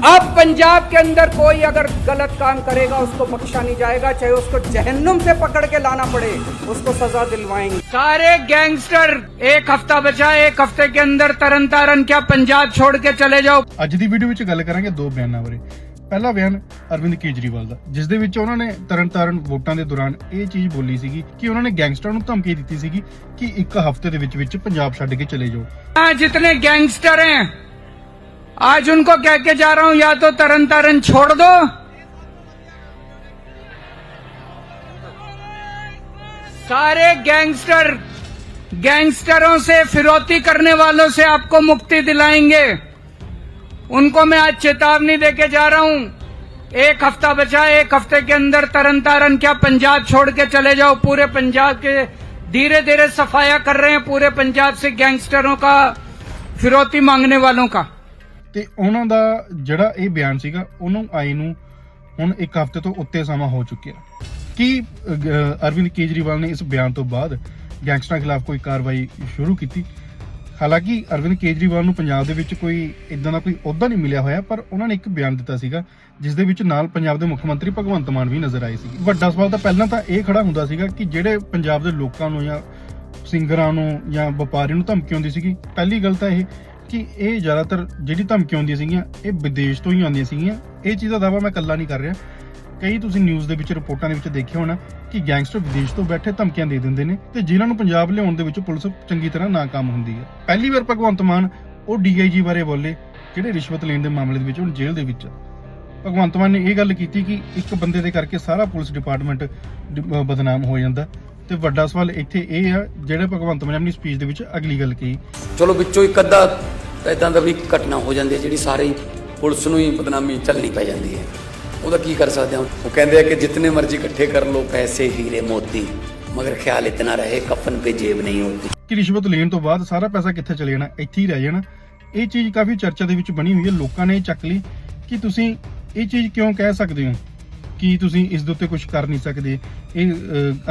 अब पंजाब के अंदर कोई अगर गलत काम करेगा उसको बख्शा नहीं जाएगा चाहे उसको जहन्नुम से पकड़ के लाना पड़े उसको सजा दिलवाएंगे सारे गैंगस्टर एक हफ्ता बचा एक हफ्ते के अंदर तरन तारन क्या पंजाब छोड़ के चले जाओ ਅੱਜ ਦੀ ਵੀਡੀਓ ਵਿੱਚ ਗੱਲ ਕਰਾਂਗੇ ਦੋ ਬਿਆਨਾਂ ਬਾਰੇ ਪਹਿਲਾ ਬਿਆਨ ਅਰਵਿੰਦ ਕੇਜਰੀਵਾਲ ਦਾ ਜਿਸ ਦੇ ਵਿੱਚ ਉਹਨਾਂ ਨੇ ਤਰਨਤਾਰਨ ਵੋਟਾਂ ਦੇ ਦੌਰਾਨ ਇਹ ਚੀਜ਼ ਬੋਲੀ ਸੀਗੀ ਕਿ ਉਹਨਾਂ ਨੇ ਗੈਂਗਸਟਰਾਂ ਨੂੰ ਧਮਕੀ ਦਿੱਤੀ ਸੀਗੀ ਕਿ ਇੱਕ ਹਫ਼ਤੇ ਦੇ ਵਿੱਚ ਵਿੱਚ ਪੰਜਾਬ ਛੱਡ ਕੇ ਚਲੇ ਜਾਓ यहाँ जितने गैंगस्टर हैं आज उनको कह के जा रहा हूँ, या तो तरन तारन छोड़ दो। सारे गैंगस्टर, गैंगस्टरों से, फिरौती करने वालों से आपको मुक्ति दिलाएँगे। उनको मैं आज चेतावनी देके जा रहा हूँ। एक हफ़्ता बचा, एक हफ़्ते के अंदर तरन तारन क्या पंजाब छोड़ के चले जाओ? पूरे पंजाब के धीरे धीरे सफाया कर रहे हैं पूरे पंजाब से गैंगस्टरों का, फिरौती मांगने वालों का। ਤੇ ਉਹਨਾਂ ਦਾ ਜਿਹੜਾ ਇਹ ਬਿਆਨ ਸੀਗਾ, ਉਹਨੂੰ ਆਈ ਨੂੰ ਹੁਣ ਇੱਕ ਹਫ਼ਤੇ ਤੋਂ ਉੱਤੇ ਸਮਾਂ ਹੋ ਚੁੱਕਿਆ। ਕੀ ਅਰਵਿੰਦ ਕੇਜਰੀਵਾਲ ਨੇ ਇਸ ਬਿਆਨ ਤੋਂ ਬਾਅਦ ਗੈਂਗਸਟਰਾਂ ਖਿਲਾਫ ਕੋਈ ਕਾਰਵਾਈ ਸ਼ੁਰੂ ਕੀਤੀ? ਹਾਲਾਂਕਿ ਅਰਵਿੰਦ ਕੇਜਰੀਵਾਲ ਨੂੰ ਪੰਜਾਬ ਦੇ ਵਿੱਚ ਕੋਈ ਇਦਾਂ ਦਾ ਕੋਈ ਅਹੁਦਾ ਨਹੀਂ ਮਿਲਿਆ ਹੋਇਆ, ਪਰ ਉਹਨਾਂ ਨੇ ਇੱਕ ਬਿਆਨ ਦਿੱਤਾ ਸੀਗਾ, ਜਿਸ ਦੇ ਵਿੱਚ ਨਾਲ ਪੰਜਾਬ ਦੇ ਮੁੱਖ ਮੰਤਰੀ ਭਗਵੰਤ ਮਾਨ ਵੀ ਨਜ਼ਰ ਆਏ ਸੀ। ਵੱਡਾ ਸਵਾਲ ਤਾਂ ਪਹਿਲਾਂ ਤਾਂ ਇਹ ਖੜਾ ਹੁੰਦਾ ਸੀਗਾ ਕਿ ਜਿਹੜੇ ਪੰਜਾਬ ਦੇ ਲੋਕਾਂ ਨੂੰ ਜਾਂ ਸਿੰਗਰਾਂ ਨੂੰ ਜਾਂ ਵਪਾਰੀ ਨੂੰ ਧਮਕੀ ਆਉਂਦੀ ਸੀਗੀ, ਪਹਿਲੀ ਗੱਲ ਤਾਂ ਇਹ ਕਿ ਇਹ ਜ਼ਿਆਦਾਤਰ ਜਿਹੜੀ ਧਮਕੀਆਂ ਆਉਂਦੀਆਂ ਸੀਗੀਆਂ, ਇਹ ਵਿਦੇਸ਼ ਤੋਂ ਹੀ ਆਉਂਦੀਆਂ ਸੀਗੀਆਂ। ਇਹ ਚੀਜ਼ ਦਾ ਦਾਵਾ ਮੈਂ ਇਕੱਲਾ ਨਹੀਂ ਕਰ ਰਿਹਾ। ਕਈ ਤੁਸੀਂ ਨਿਊਜ਼ ਦੇ ਵਿੱਚ, ਰਿਪੋਰਟਾਂ ਦੇ ਵਿੱਚ ਦੇਖਿਆ ਹੋਣਾ ਕਿ ਗੈਂਗਸਟਰ ਵਿਦੇਸ਼ ਤੋਂ ਬੈਠੇ ਧਮਕੀਆਂ ਦੇ ਦਿੰਦੇ ਨੇ ਤੇ ਜਿਨ੍ਹਾਂ ਨੂੰ ਪੰਜਾਬ ਲਿਆਉਣ ਦੇ ਵਿੱਚ ਪੁਲਿਸ ਚੰਗੀ ਤਰ੍ਹਾਂ ਨਾਕਾਮ ਹੁੰਦੀ ਹੈ। ਪਹਿਲੀ ਵਾਰ ਭਗਵੰਤ ਮਾਨ ਉਹ ਡੀਆਈਜੀ ਬਾਰੇ ਬੋਲੇ, ਜਿਹੜੇ ਰਿਸ਼ਵਤ ਲੈਣ ਦੇ ਮਾਮਲੇ ਦੇ ਵਿੱਚ, ਹੁਣ ਜੇਲ੍ਹ ਦੇ ਵਿੱਚ। ਭਗਵੰਤ ਮਾਨ ਨੇ ਇਹ ਗੱਲ ਕੀਤੀ ਕਿ ਇੱਕ ਬੰਦੇ ਦੇ ਕਰਕੇ ਸਾਰਾ ਪੁਲਿਸ ਡਿਪਾਰਟਮੈਂਟ ਬਦਨਾਮ ਹੋ ਜਾਂਦਾ। ਤੇ ਵੱਡਾ ਸਵਾਲ ਇੱਥੇ ਇਹ ਆ, ਜਿਹੜੇ ਭਗਵੰਤ ਮਾਨ ਨੇ ਆਪਣੀ ਸਪੀਚ ਦੇ ਵਿੱਚ ਅਗਲੀ ਗੱਲ ਕਹੀ। ਚਲੋ ਵਿੱਚੋਂ ਇੱਕ ਅੱਧਾ ਇਦਾਂ ਦਾ ਵੀ ਘਟਨਾ ਹੋ ਜਾਂਦੀ ਹੈ ਜਿਹੜੀ ਸਾਰੀ ਪੁਲਿਸ ਨੂੰ ਹੀ ਬਦਨਾਮੀ ਝੱਲਣੀ ਪੈ ਜਾਂਦੀ ਹੈ। ਉਹਦਾ ਕੀ ਕਰ ਸਕਦੇ ਹਾਂ ਉਹ ਕਹਿੰਦੇ ਆ ਕਿ ਜਿੰਨੇ ਮਰਜ਼ੀ ਇਕੱਠੇ ਕਰ ਲੋ ਪੈਸੇ ਹੀਰੇ ਮੋਤੀ ਮਗਰ ਖਿਆਲ ਇਤਨਾ ਰਹੇ ਕਫਨ ਪੇ ਜੇਬ ਨਹੀਂ ਹੋਤੀ ਕਿ ਰਿਸ਼ਵਤ ਲੈਣ ਤੋਂ ਬਾਅਦ ਸਾਰਾ ਪੈਸਾ ਕਿੱਥੇ ਚਲੇ ਜਾਣਾ? ਇੱਥੇ ਹੀ ਰਹਿ ਜਾਣਾ। ਇਹ ਚੀਜ਼ ਕਾਫੀ ਚਰਚਾ ਦੇ ਵਿੱਚ ਬਣੀ ਹੋਈ ਹੈ। ਲੋਕਾਂ ਨੇ ਇਹ ਚੱਕ ਲਈ ਕਿ ਤੁਸੀਂ ਇਹ ਚੀਜ਼ ਕਿਉਂ ਕਹਿ ਸਕਦੇ ਹੋ? ਕਿ ਤੁਸੀਂ ਇਸ ਦੇ ਉੱਤੇ ਕੁਝ ਕਰ ਨਹੀਂ ਸਕਦੇ। ਇਹ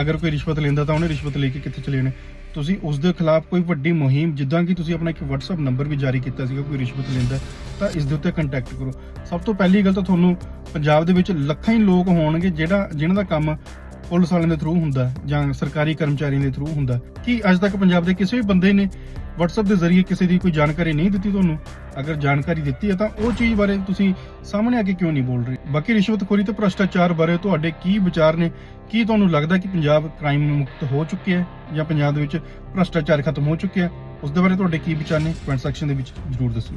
ਅਗਰ ਕੋਈ ਰਿਸ਼ਵਤ ਲੈਂਦਾ ਤਾਂ ਉਹਨੇ ਰਿਸ਼ਵਤ ਲੈ ਕੇ ਕਿੱਥੇ ਚਲੇ ਜਾਣੇ? ਤੁਸੀਂ ਉਸ ਦੇ ਖਿਲਾਫ ਕੋਈ ਵੱਡੀ ਮੁਹਿੰਮ, ਜਿੱਦਾਂ ਕਿ ਤੁਸੀਂ ਆਪਣਾ ਇੱਕ WhatsApp ਨੰਬਰ ਵੀ ਜਾਰੀ ਕੀਤਾ ਸੀਗਾ ਕੋਈ ਰਿਸ਼ਵਤ ਲੈਂਦਾ ਤਾਂ ਇਸ ਦੇ ਉੱਤੇ ਕੰਟੈਕਟ ਕਰੋ। ਸਭ ਤੋਂ ਪਹਿਲੀ ਗੱਲ ਤਾਂ ਤੁਹਾਨੂੰ ਪੰਜਾਬ ਦੇ ਵਿੱਚ ਲੱਖਾਂ ਹੀ ਲੋਕ ਹੋਣਗੇ ਜਿਹੜਾ, ਜਿਨ੍ਹਾਂ ਦਾ ਕੰਮ ਪੁਲਿਸ ਵਾਲਿਆਂ ਦੇ ਥਰੂ ਹੁੰਦਾ ਜਾਂ ਸਰਕਾਰੀ ਕਰਮਚਾਰੀਆਂ ਦੇ ਥਰੂ ਹੁੰਦਾ ਕੀ ਅੱਜ ਤੱਕ ਪੰਜਾਬ ਦੇ ਕਿਸੇ ਵੀ ਬੰਦੇ ਨੇ WhatsApp ਦੇ ਜ਼ਰੀਏ ਕਿਸੇ ਦੀ ਕੋਈ ਜਾਣਕਾਰੀ ਨਹੀਂ ਦਿੱਤੀ ਤੁਹਾਨੂੰ, ਅਗਰ ਜਾਣਕਾਰੀ ਦਿੱਤੀ ਹੈ ਤਾਂ ਉਹ ਚੀਜ਼ ਬਾਰੇ ਤੁਸੀਂ ਸਾਹਮਣੇ ਆ ਕੇ ਕਿਉਂ ਨਹੀਂ ਬੋਲ ਰਹੇ? ਬਾਕੀ ਰਿਸ਼ਵਤਖੋਰੀ ਤੇ ਭ੍ਰਸ਼ਟਾਚਾਰ ਬਾਰੇ ਤੁਹਾਡੇ ਕੀ ਵਿਚਾਰ ਨੇ? ਕੀ ਤੁਹਾਨੂੰ ਲੱਗਦਾ ਕਿ ਪੰਜਾਬ ਕ੍ਰਾਈਮ ਮੁਕਤ ਹੋ ਚੁੱਕਿਆ ਹੈ ਜਾਂ ਪੰਜਾਬ ਦੇ ਵਿੱਚ ਭ੍ਰਸ਼ਟਾਚਾਰ ਖਤਮ ਹੋ ਚੁੱਕਿਆ ਹੈ? ਉਸ ਦੇ ਬਾਰੇ ਤੁਹਾਡੇ ਕੀ ਵਿਚਾਰ ਨੇ? ਕਮੈਂਟ ਸੈਕਸ਼ਨ ਦੇ ਵਿੱਚ ਜਰੂਰ ਦੱਸੋ